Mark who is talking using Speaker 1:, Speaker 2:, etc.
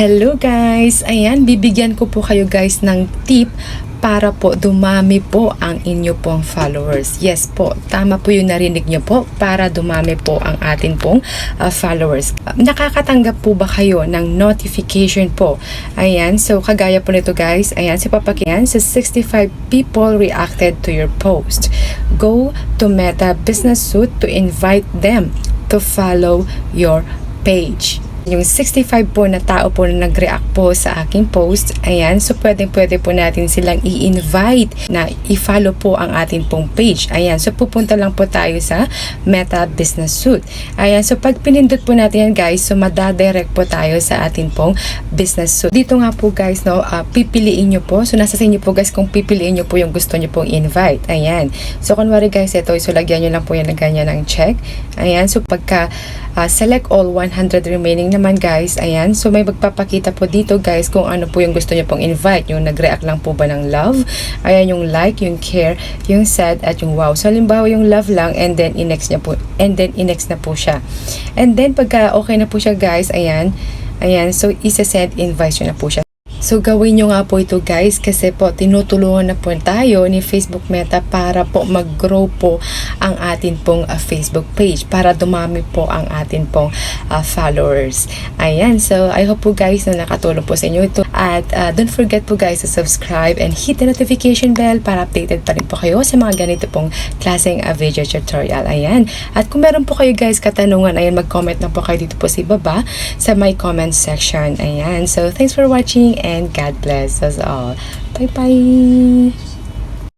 Speaker 1: Hello guys! Ayan, bibigyan ko po kayo guys ng tip para po dumami po ang inyo pong followers. Yes po, tama po yung narinig nyo po para dumami po ang atin pong uh, followers. Nakakatanggap po ba kayo ng notification po? Ayan, so kagaya po nito guys, ayan, si Papakian, sa 65 people reacted to your post. Go to Meta Business Suite to invite them to follow your page. Yung 65 po na tao po na nag-react po sa aking post, ayan, so pwede pwede po natin silang i-invite na i-follow po ang ating pong page. Ayan, so pupunta lang po tayo sa Meta Business Suite. Ayan, so pag pinindot po natin yan guys, so madadirect po tayo sa ating pong Business Suite. Dito nga po guys, no, ah, pipiliin nyo po. So nasa sa inyo po guys kung pipiliin nyo po yung gusto nyo pong invite. Ayan. So kunwari guys, ito, so lagyan nyo lang po yan na ganyan ng check. Ayan, so pagka ah, select all 100 remaining naman guys, ayan. So may magpapakita po dito guys kung ano po yung gusto nyo pong invite. Yung nag-react lang po ba ng love. Ayan yung like, yung care, yung sad, at yung wow. So halimbawa yung love lang and then i-next niya po, and then i-next na po siya. And then pagka okay na po siya guys, ayan, ayan, so isa-send invite nyo na po siya. So gawin nyo nga po ito guys kasi po tinutulungan na po tayo ni Facebook Meta para po mag-grow po ang atin pong uh, Facebook page para dumami po ang atin pong uh, followers. Ayan, so I hope po guys na nakatulong po sa inyo ito. At uh, don't forget po guys to subscribe and hit the notification bell para updated pa rin po kayo sa mga ganito pong klaseng uh, video tutorial. Ayan. At kung meron po kayo guys katanungan, ayan, mag-comment na po kayo dito po sa ibaba sa my comment section. Ayan. So thanks for watching and God bless us all. Bye-bye!